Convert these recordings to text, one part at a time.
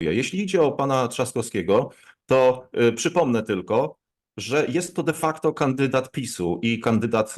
Jeśli idzie o pana Trzaskowskiego, to y, przypomnę tylko, że jest to de facto kandydat PiSu i kandydat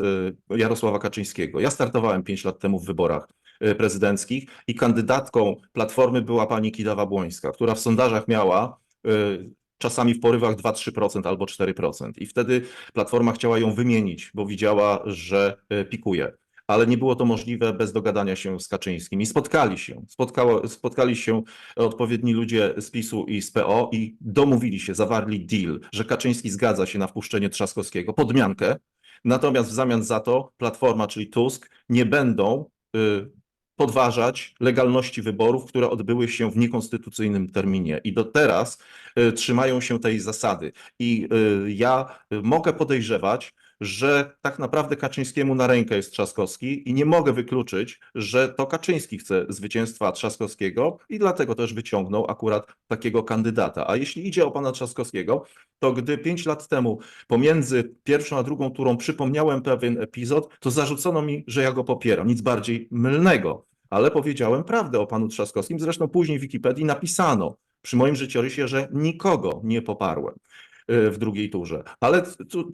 y, Jarosława Kaczyńskiego. Ja startowałem 5 lat temu w wyborach y, prezydenckich i kandydatką Platformy była pani Kidawa-Błońska, która w sondażach miała y, czasami w porywach 2-3% albo 4%. I wtedy Platforma chciała ją wymienić, bo widziała, że y, pikuje. Ale nie było to możliwe bez dogadania się z Kaczyńskim. I spotkali się. Spotkało, spotkali się odpowiedni ludzie z PiSu i z PO i domówili się, zawarli deal, że Kaczyński zgadza się na wpuszczenie Trzaskowskiego, podmiankę. Natomiast w zamian za to Platforma, czyli Tusk, nie będą y, podważać legalności wyborów, które odbyły się w niekonstytucyjnym terminie. I do teraz y, trzymają się tej zasady. I y, ja mogę podejrzewać, że tak naprawdę Kaczyńskiemu na rękę jest Trzaskowski i nie mogę wykluczyć, że to Kaczyński chce zwycięstwa Trzaskowskiego i dlatego też wyciągnął akurat takiego kandydata. A jeśli idzie o pana Trzaskowskiego, to gdy pięć lat temu pomiędzy pierwszą a drugą turą przypomniałem pewien epizod, to zarzucono mi, że ja go popieram. Nic bardziej mylnego, ale powiedziałem prawdę o panu Trzaskowskim. Zresztą później w Wikipedii napisano przy moim życiorysie, że nikogo nie poparłem w drugiej turze. Ale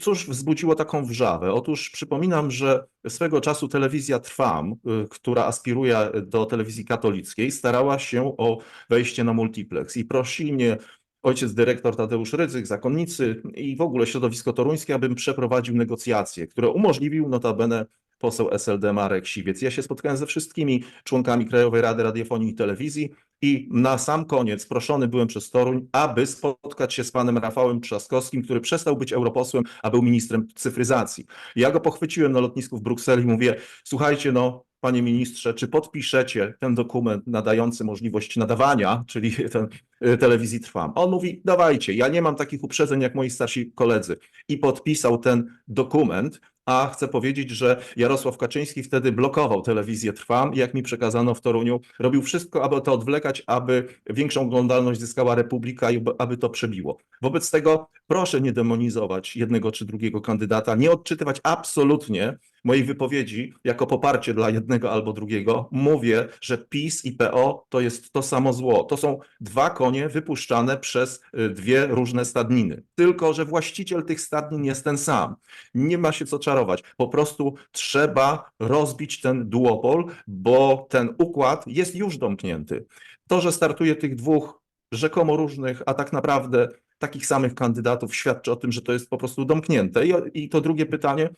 cóż wzbudziło taką wrzawę? Otóż przypominam, że swego czasu telewizja Trwam, y, która aspiruje do telewizji katolickiej, starała się o wejście na multiplex i prosili mnie ojciec dyrektor Tadeusz Rydzyk, zakonnicy i w ogóle środowisko toruńskie, abym przeprowadził negocjacje, które umożliwił notabene poseł SLD Marek Siwiec. Ja się spotkałem ze wszystkimi członkami Krajowej Rady Radiofonii i Telewizji i na sam koniec proszony byłem przez Toruń, aby spotkać się z panem Rafałem Trzaskowskim, który przestał być europosłem, a był ministrem cyfryzacji. Ja go pochwyciłem na lotnisku w Brukseli i mówię, słuchajcie no, panie ministrze, czy podpiszecie ten dokument nadający możliwość nadawania, czyli ten y, telewizji Trwam? On mówi, dawajcie, ja nie mam takich uprzedzeń jak moi starsi koledzy. I podpisał ten dokument, a chcę powiedzieć, że Jarosław Kaczyński wtedy blokował telewizję Trwam i jak mi przekazano w Toruniu, robił wszystko, aby to odwlekać, aby większą oglądalność zyskała Republika i aby to przebiło. Wobec tego proszę nie demonizować jednego czy drugiego kandydata, nie odczytywać absolutnie mojej wypowiedzi jako poparcie dla jednego albo drugiego. Mówię, że PiS i PO to jest to samo zło. To są dwa konie wypuszczane przez y, dwie różne stadniny. Tylko, że właściciel tych stadnin jest ten sam. Nie ma się co czarować. Po prostu trzeba rozbić ten duopol, bo ten układ jest już domknięty. To, że startuje tych dwóch rzekomo różnych, a tak naprawdę takich samych kandydatów, świadczy o tym, że to jest po prostu domknięte. I, i to drugie pytanie,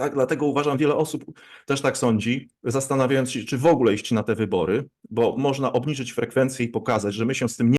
tak, dlatego uważam, wiele osób też tak sądzi, zastanawiając się, czy w ogóle iść na te wybory, bo można obniżyć frekwencję i pokazać, że my się z tym nie